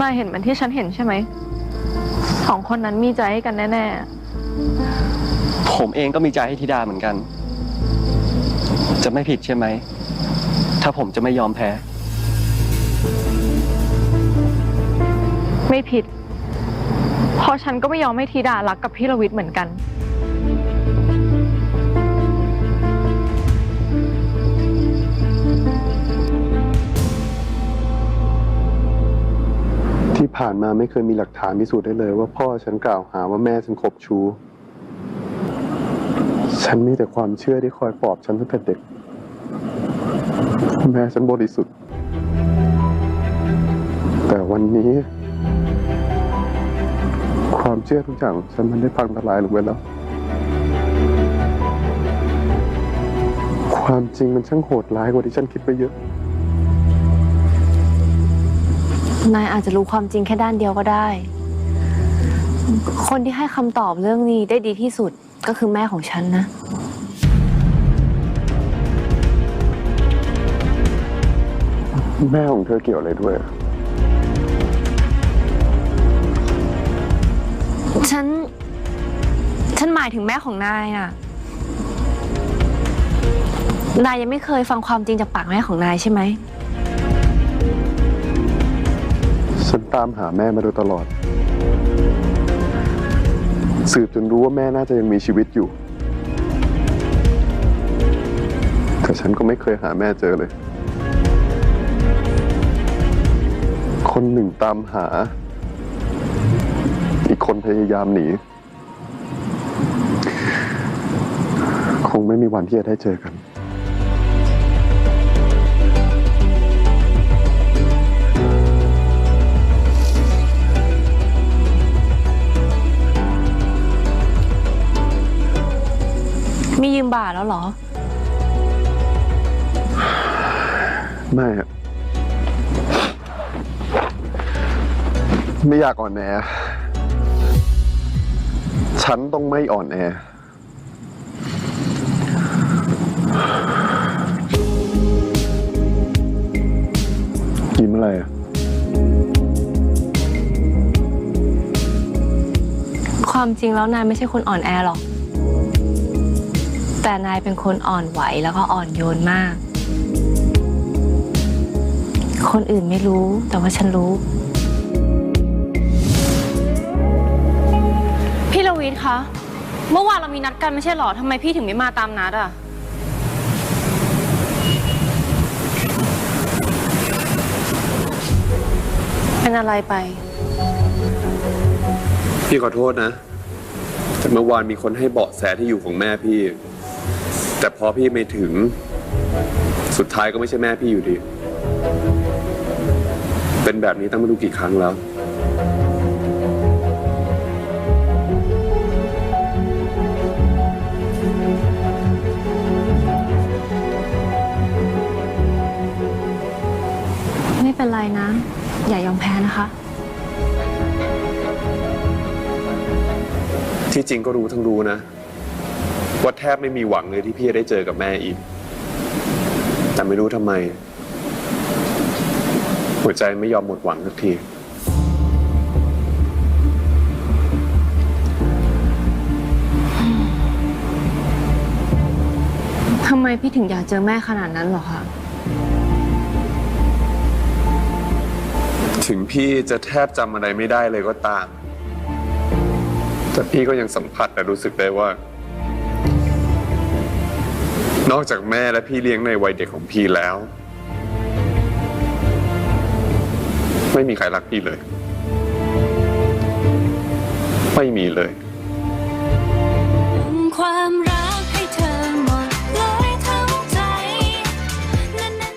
นายเห็นเหมือนที่ฉันเห็นใช่ไหม สองคนนั้นมีใจให้กันแน่ ผมเองก็มีใจให้ธิดาเหมือนกัน จะไม่ผิดใช่ไหม ถ้าผมจะไม่ยอมแพ้ ๆ ไม่ผิด เพราะฉันก็ไม่ยอมให้ธีดารักกับพี่รวิทย์เหมือนกัน ผ่านมาไม่เคยมีหลักฐานพิสูจน์ได้เลย ว่าพ่อฉันกล่าวหาว่าแม่ฉันคบชู้ ฉันมีแต่ความเชื่อที่คอยปลอบฉันตั้งแต่เด็ก แม่ฉันบริสุทธิ์ แต่วันนี้ ความเชื่อทุกอย่างของฉันมันได้พังทลายลงไปแล้ว ความจริงมันช่างโหดร้ายกว่าที่ฉันคิดไปเยอะ นายอาจจะรู้ความจริงแค่ด้านเดียวก็ได้ คนที่ให้คำตอบเรื่องนี้ได้ดีที่สุดก็คือแม่ของฉันนะ แม่ของเธอเกี่ยวอะไรด้วย ฉัน ฉันหมายถึงแม่ของนายอะนายยังไม่เคยฟังความจริงจากปากแม่ของนายใช่ไหม ฉันตามหาแม่มาโดยตลอด สืบจนรู้ว่าแม่น่าจะยังมีชีวิตอยู่ แต่ฉันก็ไม่เคยหาแม่เจอเลย คนหนึ่งตามหา อีกคนพยายามหนี คงไม่มีวันที่จะได้เจอกัน มียืมบาทแล้วเหรอ ไม่อะไม่อยากอ่อนแอ ฉันต้องไม่อ่อนแอ ยิ้มอะไรอะความจริงแล้วนายไม่ใช่คนอ่อนแอหรอก แต่นายเป็นคนอ่อนไหวแล้วก็อ่อนโยนมาก คนอื่นไม่รู้แต่ว่าฉันรู้ พี่ละวิทย์คะ เมื่อวานเรามีนัดกันไม่ใช่หรอทำไมพี่ถึงไม่มาตามนัดอะเป็นอะไรไป พี่ขอโทษนะ แต่เมื่อวานมีคนให้เบาะแสที่อยู่ของแม่พี่ แต่พอพี่ไม่ถึง สุดท้ายก็ไม่ใช่แม่พี่อยู่ดี เป็นแบบนี้ตั้งไม่รู้กี่ครั้งแล้ว ไม่เป็นไรนะ อย่ายอมแพ้นะคะ ที่จริงก็รู้ทั้งรู้นะ ว่าแทบไม่มีหวังเลยที่พี่จะได้เจอกับแม่อีก แต่ไม่รู้ทำไม หัวใจไม่ยอมหมดหวังสักที ทำไมพี่ถึงอยากเจอแม่ขนาดนั้นเหรอคะ ถึงพี่จะแทบจำอะไรไม่ได้เลยก็ตาม แต่พี่ก็ยังสัมผัสและรู้สึกได้ว่า นอกจากแม่และพี่เลี้ยงในวัยเด็กของพี่แล้ว ไม่มีใครรักพี่เลย ไม่มีเลย